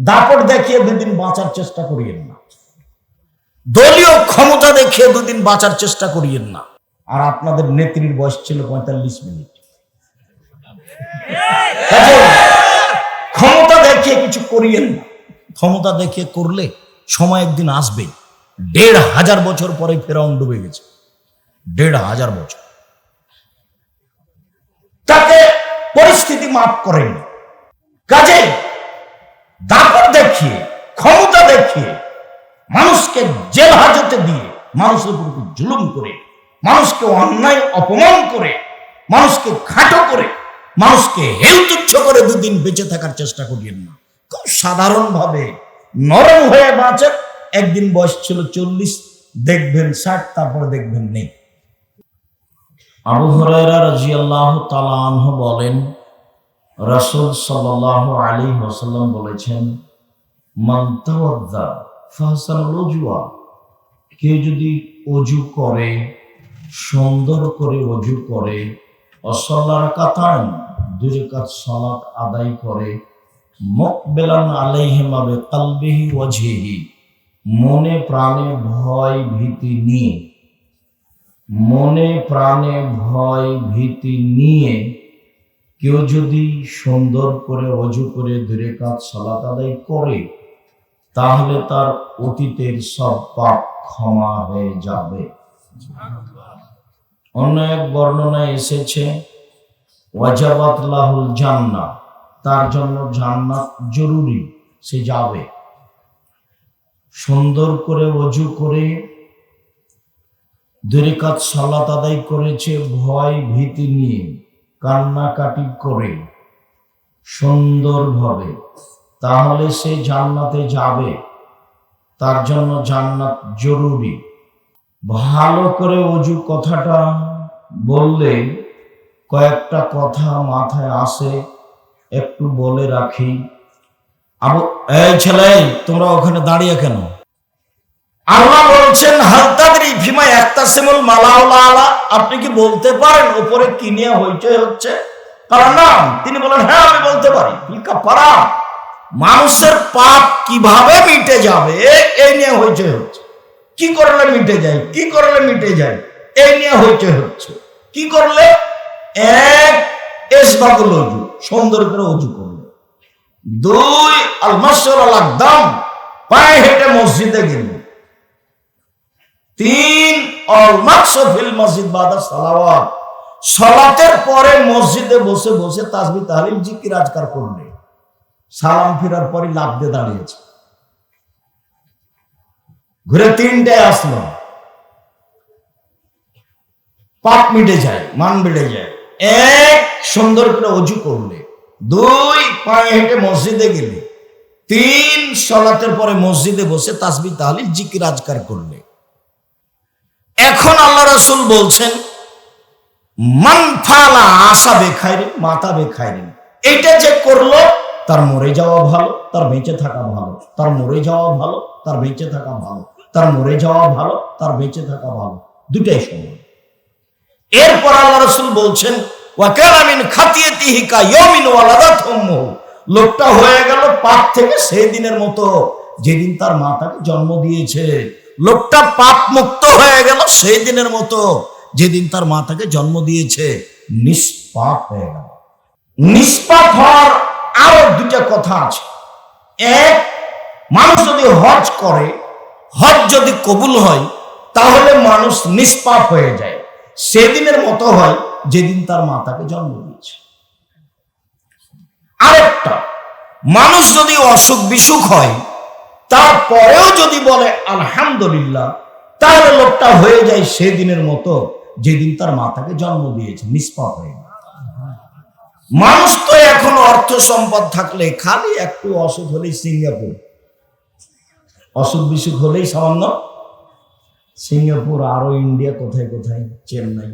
দাপট দেখিয়ে দুদিন বাঁচার চেষ্টা করিয়েন না। দলীয় ক্ষমতা দেখিয়ে দুদিন বাঁচার চেষ্টা করিয়েন না। আর আপনাদের নেত্রীর বয়স ছিল পঁয়তাল্লিশ মিনিট। ক্ষমতা দেখিয়ে কিছু করিয়েন না। ক্ষমতা দেখিয়ে করলে সময় একদিন আসবে। দেড় হাজার বছর পরে ফেরাউন ডুবে গেছে। দেড় হাজার বছর। তাকে পরিস্থিতি মাফ করেনি। কাজে দাপট দেখিয়ে, ক্ষমতা দেখিয়ে, মানুষকে জেল হাজতে দিয়ে মানুষের উপর জুলুম করে, মানুষকে অন্যায় অপমান করে, মানুষকে খাটো করে, মানুষকে হেল তুচ্ছ করে দুদিন বেঁচে থাকার চেষ্টা করিয়েন না। খুব সাধারণভাবে নরম হয়ে বাঁচেন, একদিন বয়স ছিল চল্লিশ, দেখবেন ষাট, তারপরে দেখবেন নেই। আবু হরাইরা রাজিয়াল্লাহ তালা আনহু বলেন রাসূল সাল্লাল্লাহু আলাইহি ওয়াসাল্লাম বলেছেন, মান তাওয়াদ্দা ফাহসানাল উজুয়া কেউ যদি অজু করে, সুন্দর করে অজু করে, অসল্লার কাতান, দুই রাকাত সালাত আদায় করে, মুকবেলান আলাইহিমা বিকালবিহি ওয়াজহিহি, মনে প্রাণে ভয় ভীতি নিয়ে, মনে প্রাণে ভয় ভীতি নিয়ে কেউ যদি সুন্দর করে অজু করে দূরে কাজ সালাত আদায় করে, তাহলে তার অতীতের সব পাপ ক্ষমা হয়ে যাবে। অন্য এক বর্ণনায় এসেছে, ওয়াজাবাত লাহুল জান্নাত তার জন্য জান্নাত জরুরি, সে যাবে। সুন্দর করে অজু করে দুরিকাত সালাত আদায় করেছে ভয় ভীতি নিয়ে। কান্নাকাটি করে। সুন্দরভাবে তাহলে সে জান্নাতে যাবে। তার জন্য জান্নাত জরুরি। ভালো করে অজু কথাটা বললে কয়েকটা কথা মাথায় আসে, একটু বলে রাখি। আবু, এই ছেলে, তোমরা ওখানে দাঁড়িয়ে কেন? আল্লাহ বলছেন হালতাদরি ফিমা একতাসিমুল মালাউলা আলা। আপনি কি বলতে পারেন উপরে কি নিয়ে হইচই হচ্ছে? তার নাম তিনি বলেন হ্যাঁ আমি বলতে পারি। ফিলকা পারা মানুষের পাপ কীভাবে মিটে যাবে, এই নিয়ে হইচই হচ্ছে। কি করলে মিটে যায়? কি করলে মিটে যায়? এই নিয়ে হইচই হচ্ছে। কি করলে? এক এস এসবাকুল অজু, সুন্দর করে অজু করলে। দুই আলমাসর আলাকদাম পায়ে হেঁটে মসজিদে গেল। তিন মসজিদ বাদা সালাওয়াত। সলাতের পরে মসজিদে বসে বসে তাসবি তাহলিল জিকির আজকার করলে। সালাম ফিরার পরে লাভ দিয়ে দাঁড়িয়েছে। ঘুরে তিনটায় আসলো। পাপ মিটে যায়, মান বেড়ে যায়। এক, সুন্দর করে অজু করলে। দুই, পায়ে হেঁটে মসজিদে গেলে। তিন, সলাতের পরে মসজিদে বসে তাসবি তাহলিল জিকির আজকার করলে। এখন আল্লাহ রসুল বলছেন, মান ফালা আশা বেখাইরে মাতা বেখাইরে এইটা যে করল, তার মরে যাওয়া ভালো, তার বেঁচে থাকা ভালো, তার মরে যাওয়া ভালো, তার বেঁচে থাকা ভালো, তার মরে যাওয়া ভালো, তার বেঁচে থাকা ভালো দুটাই সমান। এরপর আল্লাহ রসুল বলছেন ওয়াকালামিন খাতিয়াতিহি কা ইয়ামিন ওয়ালাদাত লোকটা হয়ে গেল পাপ থেকে সেই দিনের মতো। যেদিন তার মা তাকে জন্ম দিয়েছে, লোকটা পাপ মুক্ত হয়ে গেল সেই দিনের মতো। যেদিন তার মা তাকে জন্ম দিয়েছে, নিষ্পাপ হয়ে গেল। নিষ্পাপ হওয়ার আরও দুটা কথা আছে। এক, মানুষ যদি হজ করে, হজ যদি কবুল হয়, তাহলে মানুষ নিষ্পাপ হয়ে যায়। সেদিনের মতো হয় যেদিন তার মা তাকে জন্ম দিয়েছে। আরেকটা, মানুষ যদি অসুখ বিসুখ হয় তারপরেও যদি বলে, আলহামদুলিল্লাহ তাহলে লোকটা হয়ে যায় সেদিনের মতো, যেদিন তার মাতাকে জন্ম দিয়েছে, নিষ্পাপ হয়ে মানুষ তো এখন অর্থ সম্পদ থাকলে খালি একটু অসুখ হলেই সিঙ্গাপুর। অসুখ বিসুখ হলেই সামান্য। সিঙ্গাপুর আরও ইন্ডিয়া কোথায় কোথায়, চেন্নাই।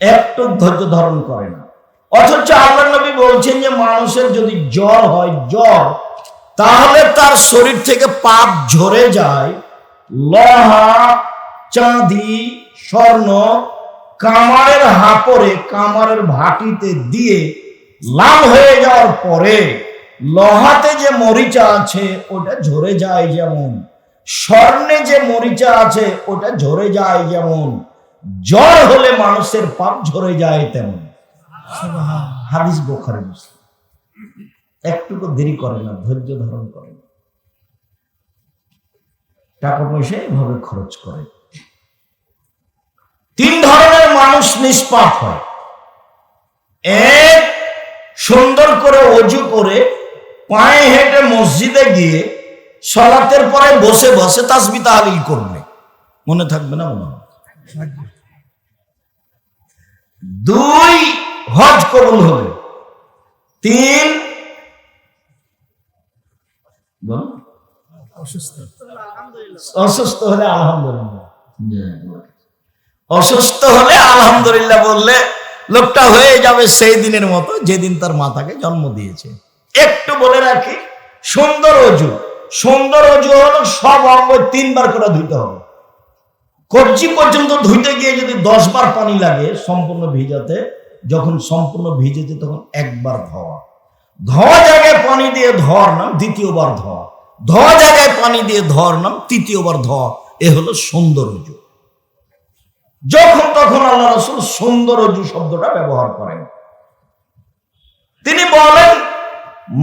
একটু ধৈর্য ধারণ করে না। অথচ আল্লাহ নবী বলছেন যে, মানুষের যদি জ্বর হয়, জ্বর তাহলে তার শরীর থেকে পাপ ঝরে যায়। লহা, চাঁদি, স্বর্ণ কামারের হাপরে, কামারের ভাটিতে দিয়ে লাল হয়ে যাওয়ার পরে লহাতে যে মরিচা আছে, ওটা ঝরে যায় যেমন। স্বর্ণে যে মরিচা আছে, ওটা ঝরে যায় যেমন। জ্বর হলে মানুষের পাপ ঝরে যায় তেমন। হাদিস বোখারে মুসলিম। একটুকু দেরি করে না, ধৈর্য ধারণ করে না। টাকা পয়সা এভাবে খরচ করে। তিন ধরনের মানুষ নিষ্পাপ হয়। এক, সুন্দর করে অজু করে পায়ে হেঁটে মসজিদে গিয়ে সলাতের পরে বসে বসে তাসবি তাহলিল করবে। মনে থাকবে না মনে দুই, হজ কবুল হবে। তিন অসুস্থ। হলে আলহামদুলিল্লাহ। অসুস্থ হলে আলহামদুলিল্লাহ বললে লোকটা হয়ে যাবে সেই দিনের মতো যেদিন তার মাতাকে জন্ম দিয়েছে। একটু বলে রাখি সুন্দর অজু। সুন্দর অজু হলো সব অঙ্গ তিনবার করে ধুইতে হবে। কবজি পর্যন্ত ধুইতে গিয়ে যদি দশ বার পানি লাগে সম্পূর্ণ ভিজাতে যখন সম্পূর্ণ ভিজেছে তখন একবার ধোয়া। ধোয়া জায়গায় পানি দিয়ে ধোয়ার নাম, দ্বিতীয়বার ধোয়া ধোয়া জায়গায় পানি দিয়ে ধোয়ার নাম, তৃতীয়বার ধোয়া এ হলো সুন্দর অজু যখন তখন আল্লাহ রসুল সুন্দর অজু শব্দটা ব্যবহার করেন। তিনি বলেন,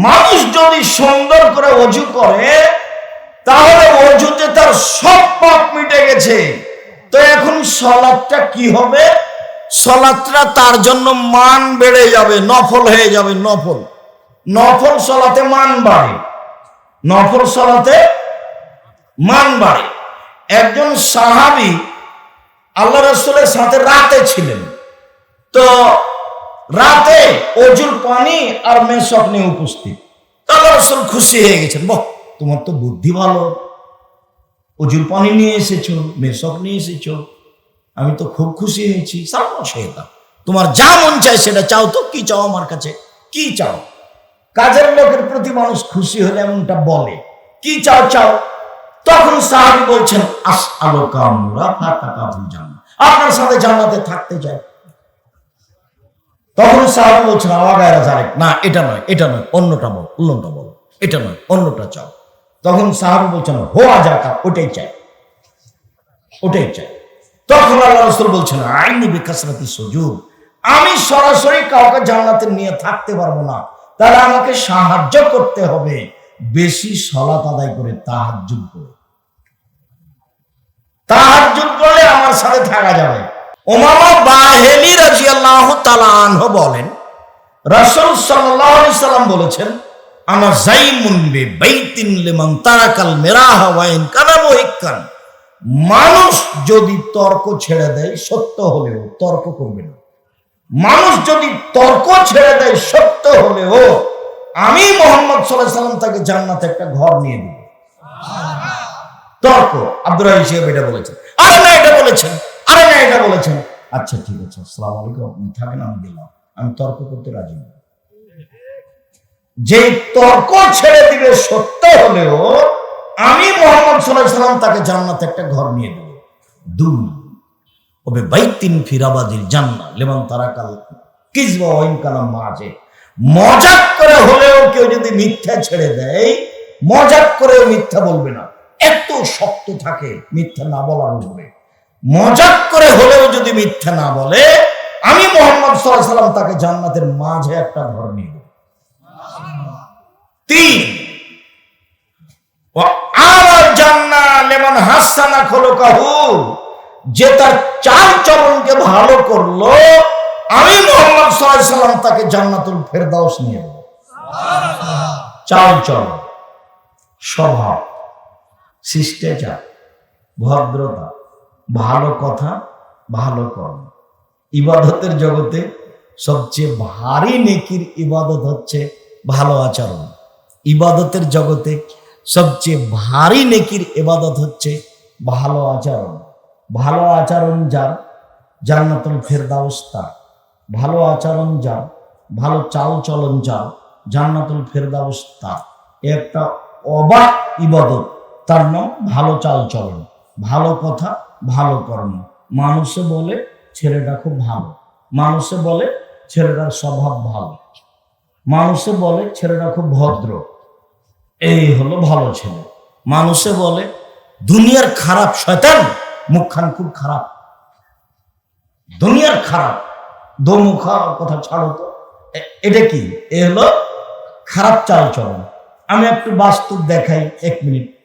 মানুষ যদি সুন্দর করে অজু করে, তাহলে অজুতে তার সব পাপ মিটে গেছে। তো এখন সলাদটা কি হবে? সলাদটা তার জন্য মান বেড়ে যাবে, নফল হয়ে যাবে, নফল। নফল সলাতে মান বাড়ে। নফল সলাতে মান বাড়ে। একজন সাহাবি আল্লাহ রসুলের সাথে রাতে ছিলেন। তো রাতে অজুর পানি আর মেসক নিয়ে উপস্থিত। আল্লাহ রসুল খুশি হয়ে গেছেন, বহ, তোমার তো বুদ্ধি ভালো। অজুর পানি নিয়ে এসেছ মেসক নিয়ে এসেছ। আমি তো খুব খুশি হয়েছি। সারা তোমার যা মন চায় সেটা চাও তো, কি চাও আমার কাছে? কি চাও? কাজের লোকের প্রতি মানুষ খুশি হলে এমনটা বলে। কি চাও চাও? তখন সাহাবি বলছেন আস আলো কামরা জান্নাত আপনার সাথে জান্নাতে থাকতে চাই। তখন সাহাবি বলছেন আওয়াগায়রা জারেক না, এটা নয় এটা নয়, অন্যটা বল অন্যটা বল, এটা নয়, অন্যটা চাও। তখন সাহাবি বলছেন, হোয়া যাকা, ওটাই চাই ওটাই চাই। তখন আল্লাহ রসুল বলছেন, আইনি বিকাশরাতি সুযোগ আমি সরাসরি কাউকে জান্নাতে নিয়ে থাকতে পারব না। তাহলে আমাকে সাহায্য করতে হবে। বেশি সলাত আদায় করে তাহাজ্জুদ করে। তাহাজ্জুদ করলে আমার সাথে থাকা যাবে। ওমামা বাহেলি রাজিয়াল্লাহু তাআলা আনহু বলেন, রাসূল সাল্লাম বলেছেন, আনা জাইমুন বে বাইতিন লিমান তারাকাল মানুষ যদি তর্ক ছেড়ে দেয়, সত্য হলেও তর্ক করবে না। মানুষ যদি তর্ক ছেড়ে দেয়, সত্য হলেও আমি মোহাম্মদ সাল্লাহ সাল্লাম তাকে জান্নাতে একটা ঘর নিয়ে দিব। তর্ক। আব্দুর হিসেবে এটা বলেছেন। আরে না, এটা বলেছেন। আরে না, এটা বলেছেন। আচ্ছা ঠিক আছে, আসসালাম আলাইকুম। থাকেন, আমি দিলাম আমি তর্ক করতে রাজি না। যে তর্ক ছেড়ে দিবে, সত্য হলেও আমি মোহাম্মদ সাল্লাহ সাল্লাম তাকে জান্নাতে একটা ঘর নিয়ে দেব। দুই। ওবে বাইতিন ফিরাবাদিল জান্না লেমন তারা কাল কিসবা ওয়াইন কালাম মাঝে মজাক করে হলেও কেউ যদি মিথ্যা ছেড়ে দেয়, মজাক করেও মিথ্যা বলবে না। এত শক্ত থাকে, মিথ্যা না বলার উপরে। মজাক করে হলেও যদি মিথ্যা না বলে, আমি মোহাম্মদ সাল্লাম তাকে জান্নাতের মাঝে একটা ঘর নিয়ে তিন আমার জান্না লেমন হাসানা খোলো কাহু যে তার চাল চরণকে ভালো করল, আমি মোহাম্মদ সাল্লাম তাকে জান্নাতুল ফেরদাউস নিয়ে চাল চরণ স্বভাব, শিষ্টাচার, ভদ্রতা, ভালো কথা, ভালো কর্ম। ইবাদতের জগতে সবচেয়ে ভারী নেকির ইবাদত হচ্ছে ভালো আচরণ। ইবাদতের জগতে সবচেয়ে ভারী নেকির ইবাদত হচ্ছে ভালো আচরণ। ভালো আচরণ যার জান্নাতুল ফেরদাউস তার। ভালো আচরণ যার, ভালো চাল চলন যার জান্নাতুল ফেরদাউস তার। একটা অবাক ইবাদত, তার নাম ভালো চাল চলন। ভালো কথা, ভালো কর্ম। মানুষে বলে ছেলেটা খুব ভালো। মানুষে বলে ছেলেটার স্বভাব ভালো। মানুষে বলে ছেলেটা খুব ভদ্র। এই হলো ভালো ছেলে। মানুষে বলে, দুনিয়ার খারাপ শয়তান মুখখান খুব খারাপ। দুনিয়ার খারাপ। দোমুখা কথা ছাড়ো তো। এটা কি? এ হলো খারাপ চাল চলন আমি একটু বাস্তব দেখাই, এক মিনিট।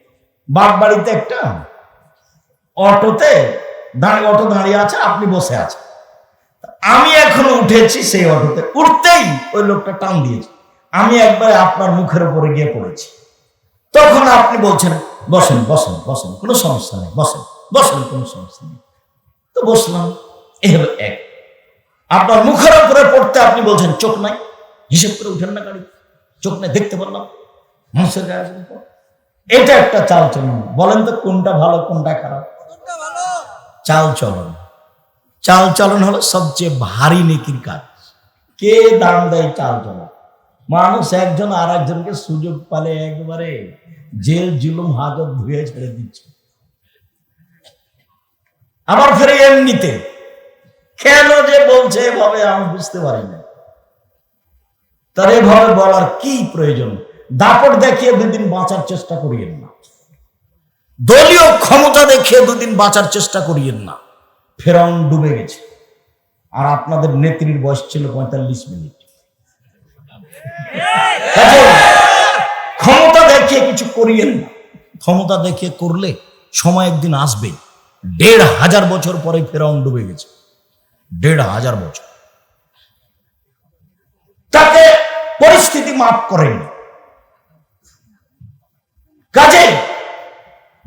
বাপ বাড়িতে একটা অটোতে দাঁড়িয়ে অটো দাঁড়িয়ে আছে, আপনি বসে আছেন। আমি এখন উঠেছি সেই অটোতে। উঠতেই ওই লোকটা টান দিয়েছে। আমি একবার আপনার মুখের উপরে গিয়ে পড়েছি। তখন আপনি বলছেন, বসেন বসেন বসেন, কোনো সমস্যা নেই, বসেন। বসেন কোনো সমস্যা নেই। তো বসলাম এ হলো এক। আপনার মুখের উপরে পড়তে আপনি বলছেন চোখ নাই? হিসেব করে উঠেন না গাড়ি। চোখ নাই দেখতে পারলাম। মানুষের গায়ে। এটা একটা চাল চলন বলেন তো কোনটা ভালো কোনটা খারাপ? চাল চলন চাল চলন হলো সবচেয়ে ভারী নেকির কাজ। কে দাম দেয় চাল চলন মানুষ একজন আর একজনকে সুযোগ পালে একবারে। জেল জুলুম হাজত ধুয়ে ছেড়ে দিচ্ছে। আবার ফেরে এমনিতে। কেন যে বলছে এভাবে আমি বুঝতে পারি না। তার এভাবে বলার কি প্রয়োজন? দাপট দেখিয়ে দুদিন বাঁচার চেষ্টা করিয়েন না। দলীয় ক্ষমতা দেখিয়ে দুদিন বাঁচার চেষ্টা করিয়েন না। ফেরাউন ডুবে গেছে। আর আপনাদের নেত্রীর বয়স ছিল পঁয়তাল্লিশ মিনিট। ক্ষমতা দেখিয়ে কিছু করিয়েন না। ক্ষমতা দেখিয়ে করলে সময় একদিন আসবে দেড় হাজার বছর পরে ফেরাউন ডুবে গেছে। দেড় হাজার বছর। তাকে পরিস্থিতি মাফ করেনি। কাজে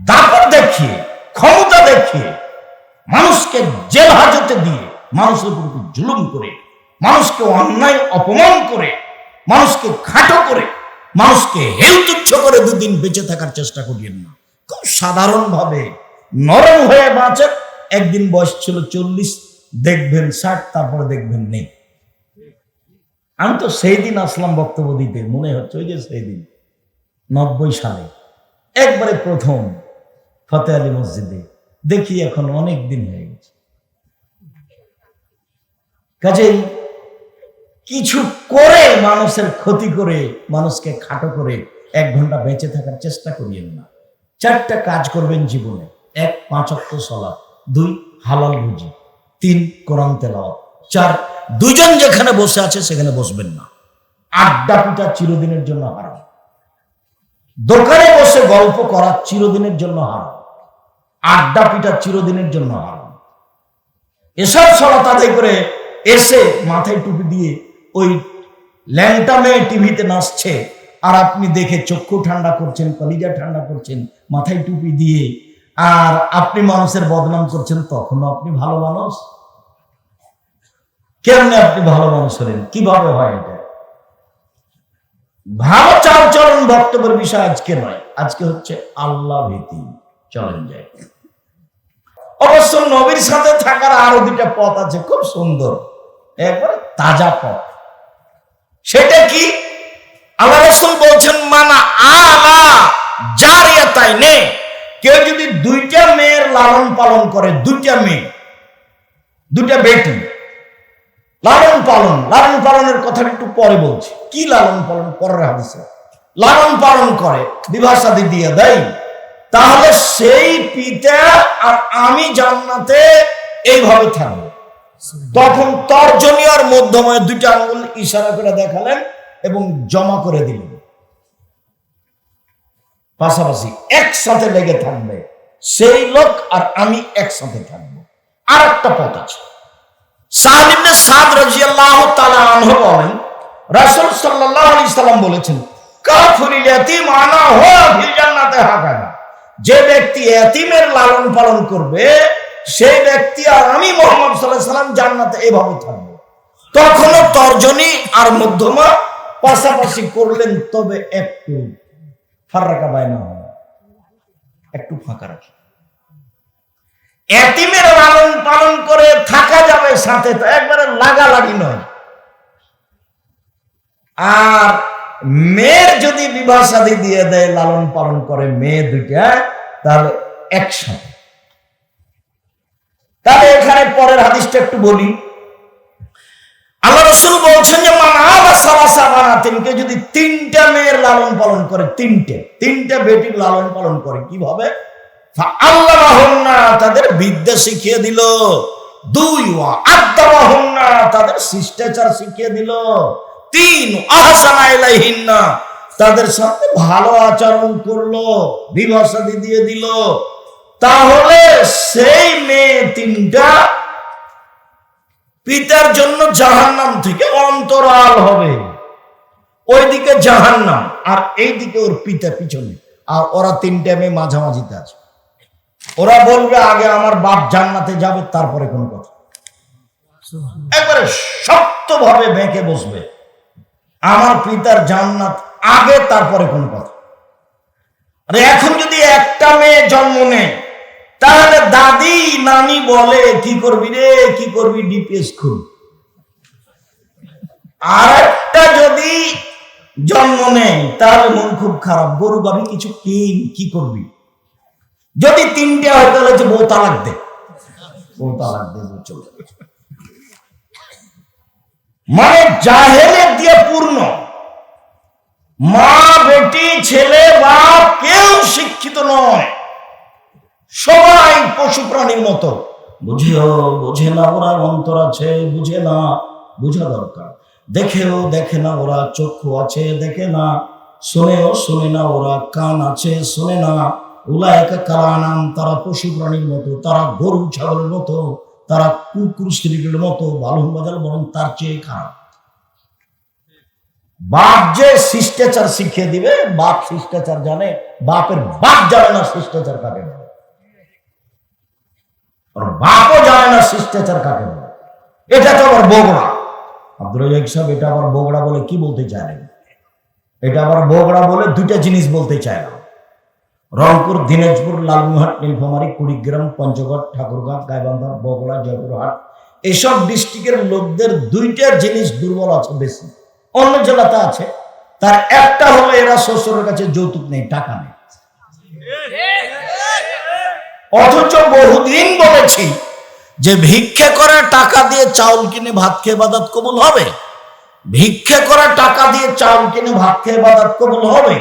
দাপট দেখিয়ে, ক্ষমতা দেখিয়ে, মানুষকে জেল হাজতে দিয়ে, মানুষের উপর জুলুম করে, মানুষকে অন্যায় অপমান করে, মানুষকে খাটো করে, মানুষকে হেলতুচ্ছ করে দুদিন বেঁচে থাকার চেষ্টা করিয়েন না। খুব সাধারণভাবে নরম হয়ে বাঁচেন একদিন বয়স ছিল চল্লিশ, দেখবেন ষাট, তারপরে দেখবেন নেই। আমি তো সেই দিন আসলাম বক্তব্য দিতে, মনে হচ্ছে ওই যে সেই দিন, নব্বই সালে। একবারে প্রথম ফতে আলী মসজিদে। দেখি এখন অনেক দিন হয়ে গেছে। কাজেই কিছু করে মানুষের ক্ষতি করে, মানুষকে খাটো করে এক ঘণ্টা বেঁচে থাকার চেষ্টা করিয়েন না। চারটা কাজ করবেন জীবনে। এক, পাঁচ অক্ট সলা দুই, হালাল বুঝি তিন, কোরআন তেলাওয়াত। চার দুজন যেখানে বসে আছে সেখানে বসবেন না। আড্ডা পিটা চিরদিনের জন্য হারাম। দোকানে বসে গল্প করা চিরদিনের জন্য হারাম। আড্ডা পিটা চিরদিনের জন্য হারাম। এসব সলা তাদের করে এসে মাথায় টুপি দিয়ে ওই ল্যাংটা মেয়ে টিভিতে নাচছে। আর আপনি দেখে চক্ষু ঠান্ডা করছেন, কলিজা ঠান্ডা করছেন, মাথায় টুপি দিয়ে আর আপনি মানুষের বদনাম করছেন তখনও আপনি ভালো মানুষ? কেমনে আপনি ভালো মানুষ হলেন? কীভাবে হয় এটা? ভালো চাল চলন বক্তব্যের বিষয় আজকে নয়। আজকে হচ্ছে আল্লাহ ভীতি। চলেন যায় অবশ্য নবীর সাথে থাকার আরও দুটা পথ আছে, খুব সুন্দর। একবারে তাজা পথ। সেটা কি? আল্লাহ রসুল বলছেন, মানা আলা জারিয়া তাই নে কেউ যদি দুইটা মেয়ের লালন পালন করে, দুইটা মেয়ে, দুইটা বেটি, লালন পালন, লালন পালনের কথা একটু পরে বলছি। কি লালন পালন? পরের হাদিসে। লালন পালন করে, বিবাহ শাদী দিয়ে দেয়। তাহলে সেই পিতা আর আমি জান্নাতে এইভাবে থাকব। তখন তর্জনী আর মধ্যময় দুইটা আঙ্গুল ইশারা করে দেখালেন এবং জমা করে দিলেন। পাশাপাশি একসাথে লেগে থাকবে। সেই লোক আর আমি একসাথে থাকব। আর একটা পথ আছে। সাহাবিবনে সাদ তাআলা আনহু বলেন, রাসূল সাল্লাল্লাহু আলাইহি সাল্লাম বলেছেন যে ব্যক্তি এতিমের লালন পালন করবে, সেই ব্যক্তি আর আমি মোহাম্মদ আলাইহি সাল্লাম জান্নাতে এভাবে থাকব। তখনও তর্জনী আর মধ্যমা পাশাপাশি করলেন, তবে একটু ফারাকা বায়না একটু ফাঁকা রাখি। এতিমের লালন পালন করে থাকা যাবে সাথে, তো একবারে নয়। আর মেয়ের যদি বিবাহ শাদী দিয়ে দেয়, লালন পালন করে মেয়ে দুইটা, তাহলে একসাথে। তাহলে এখানে পরের হাদিসটা একটু বলি। আল্লাহ রসুল বলছেন যে, মানা সাবাসা বানাতেনকে যদি তিনটা মেয়ের লালন পালন করে, তিনটে তিনটে বেটির লালন পালন করে কীভাবে আল্লাহ তাদের বিদ্যা শিখিয়ে দিল। দুই আদাবাহন্না তাদের শিষ্টাচার শিখিয়ে দিল। তিন, আহসানা ইলাইহিন্না, তাদের সাথে ভালো আচরণ করল বিভাসাদি দিয়ে দিল। তাহলে সেই মেয়ে তিনটা পিতার জন্য জাহান্নাম থেকে অন্তরাল হবে। ওইদিকে জাহান্নাম আর এইদিকে ওর পিতা পিছনে। আর ওরা তিনটে মেয়ে মাঝামাঝিতে আছে। ওরা বলবে, আগে আমার বাপ জান্নাতে যাবে, তারপরে কোন কথা। একবারে শক্তভাবে বেঁকে বসবে। আমার পিতার জান্নাত আগে, তারপরে কোন কথা। আরে এখন যদি একটা মেয়ে জন্ম নেয় তাহলে দাদি, নানি বলে, কি করবি রে? কি করবি ডিপিএস খুব আর একটা যদি জন্ম নেয়, তাহলে মন খুব খারাপ। গরু গাবি কিছু কিন, কি করবি? যদি তিনটে হয়, তাহলে হচ্ছে দে। বউ তালাক দে চলে মানে জাহেলের দিয়ে পূর্ণ। মা, বেটি, ছেলে, বাপ কেউ শিক্ষিত নয়। সবাই পশু প্রাণীর মতো। বুঝেও, বুঝে না ওরা অন্তর আছে, বুঝে না, বুঝা দরকার। দেখেও দেখে না ওরা চক্ষু আছে, দেখে না। শোনেও শোনে না ওরা কান আছে, শোনে না। উলায়কা কালানাম তারা পশু প্রাণীর মতো, তারা গরু, ছাগলের মতো, তারা কুকুর স্ত্রীদের মতো বালুন বাজার বরং তার চেয়ে খারাপ। বাপ যে শিষ্টাচার শিখিয়ে দিবে, বাপ শিষ্টাচার জানে, বাপের বাপ জানে না শিষ্টাচার কাকে বলে। ওর বাপও জানে না শিষ্টাচার কাকে বলে। এটা তো আবার বগড়া। আব্দুল রাজাক সাহেব, এটা আবার বগড়া বলে কি বলতে চাইলেন এটা আবার বগড়া বলে দুইটা জিনিস বলতে চায় না। রংপুর, দিনাজপুর লালমোহাট নীলফামারী, কুড়িগ্রাম, পঞ্চগড় ঠাকুরগাঁ গাইবান্ধা, বগড়া, জয়পুরহাট, এসব ডিস্ট্রিক্টের লোকদের দুইটা জিনিস দুর্বল আছে বেশি। অন্য জেলাতে আছে। তার একটা হলো এরা শ্বশুরের কাছে যৌতুক নেই টাকা নেই অথচ বহুদিন বলেছি যে ভিক্ষা করে টাকা দিয়ে চাউল কিনে ভাত খেয়ে বাদাত কবুল হবে। ভিক্ষা করে টাকা দিয়ে চাউল কিনে ভাত খেয়ে বাদাত কবুল হবে।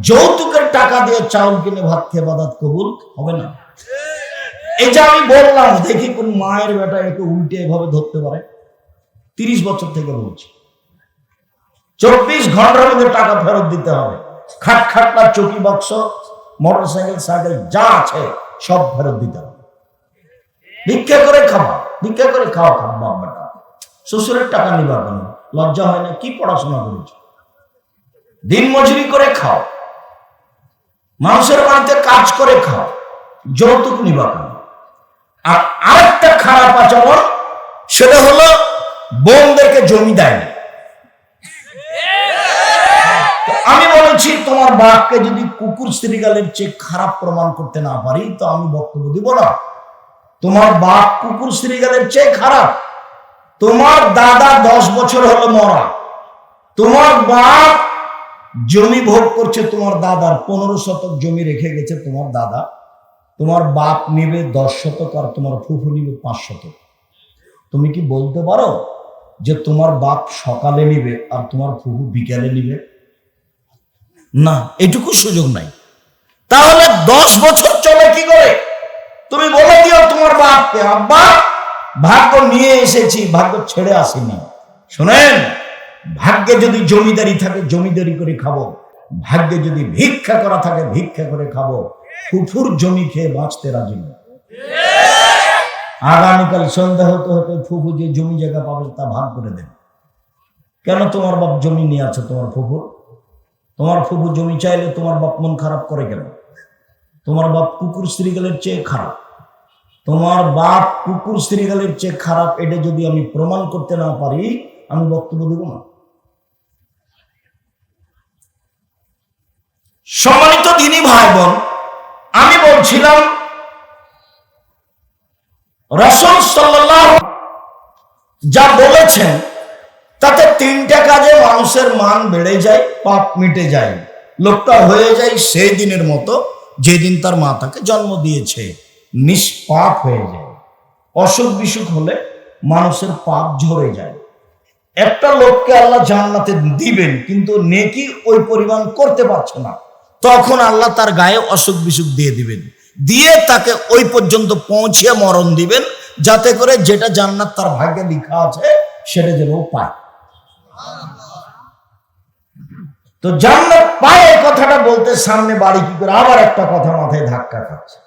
যৌতুকের টাকা দিয়ে চাউল কিনে ভাত খেয়ে বাদাত কবুল হবে না। এই যে আমি বললাম, দেখি কোন মায়ের বেটা একে উল্টে এভাবে ধরতে পারে। তিরিশ বছর থেকে বলছি। চব্বিশ ঘণ্টার মধ্যে টাকা ফেরত দিতে হবে। খাট খাটলা চকি বাক্স মোটর সাইকেল সাইকেল, যা আছে। সব ফেরত দিতে হবে। ভিক্ষা করে খাওয়া ভিক্ষা করে খাওয়া খাওয়া বাপ বেটা। শ্বশুরের টাকা নিবা কেন? লজ্জা হয় না? কি পড়াশোনা করেছ? দিন মজুরি করে খাও। মানুষের বাড়িতে কাজ করে খাও। যৌতুক নিবা কেন? আর আরেকটা খারাপ আচরণ, সেটা হলো বোনদেরকে জমি দেয়নি। আমি বলেছি, তোমার বাপকে যদি কুকুর শ্রীগালের চেয়ে খারাপ প্রমাণ করতে না পারি, তো আমি বক্তব্য দিব না। তোমার বাপ কুকুর শ্রীগালের চেয়ে খারাপ। তোমার দাদা দশ বছর হলো মরা। তোমার বাপ জমি ভোগ করছে, তোমার দাদার পনেরো শতক জমি রেখে গেছে তোমার দাদা। তোমার বাপ নেবে দশ শতক আর তোমার ফুফু নিবে পাঁচ শতক। তুমি কি বলতে পারো যে তোমার বাপ সকালে নিবে আর তোমার ফুফু বিকালে নিবে? না, এটুকু সুযোগ নাই। তাহলে দশ বছর চলে কি করে? তুমি বলে দিও তোমার বাপকে, আব্বা, ভাগ্য নিয়ে এসেছি, ভাগ্য ছেড়ে আসেনি। শোনেন, ভাগ্যে যদি জমিদারি থাকে, জমিদারি করে খাব। ভাগ্যে যদি ভিক্ষা করা থাকে, ভিক্ষা করে খাব। ফুফুর জমি খেয়ে বাঁচতে রাজি নয় আগামীকাল সন্ধ্যা হতে হতে ফুফু যে জমি জায়গা পাবে, তা ভাগ করে দেন কেন তোমার বাপ জমি নিয়ে আছে, তোমার ফুফুর? তোমার ফুফু জমি চাইলে তোমার বাপ মন খারাপ করে কেন? তোমার বাপ কুকুর শ্রীগালের চেয়ে খারাপ। তোমার বাপ কুকুর শ্রীগালের চেয়ে খারাপ, এটা যদি আমি প্রমাণ করতে না পারি, আমি বক্তব্য দেব না। সম্মানিত দিনী ভাই বোন আমি বলছিলাম, রসল সাল্লাহ যা বলেছেন তিনটা কাজে মানুষের মান বেড়ে যায়, পাপ মিটে যায়। লোকটা হয়ে যায় সেই দিনের মতো যেদিন তার মা তাকে জন্ম দিয়েছে। নিষ্পাপ হয়ে যায়। অসুখ বিসুখ হলে মানুষের পাপ ঝরে যায়। একটা লোককে আল্লাহ জান্নাতে দিবেন, কিন্তু নেকি ওই পরিমাণ করতে পারছে না। তখন আল্লাহ তার গায়ে অসুখ বিসুখ দিয়ে দিবেন। দিয়ে তাকে ওই পর্যন্ত পৌঁছিয়ে মরণ দিবেন, যাতে করে যেটা জান্নাত তার ভাগ্যে লিখা আছে, সেটা যেন পায়। তো জান্নাত পায়ে কথাটা বলতে সামনে বাড়ি কি করে? আবার একটা কথা মাথায় ধাক্কা খাচ্ছে।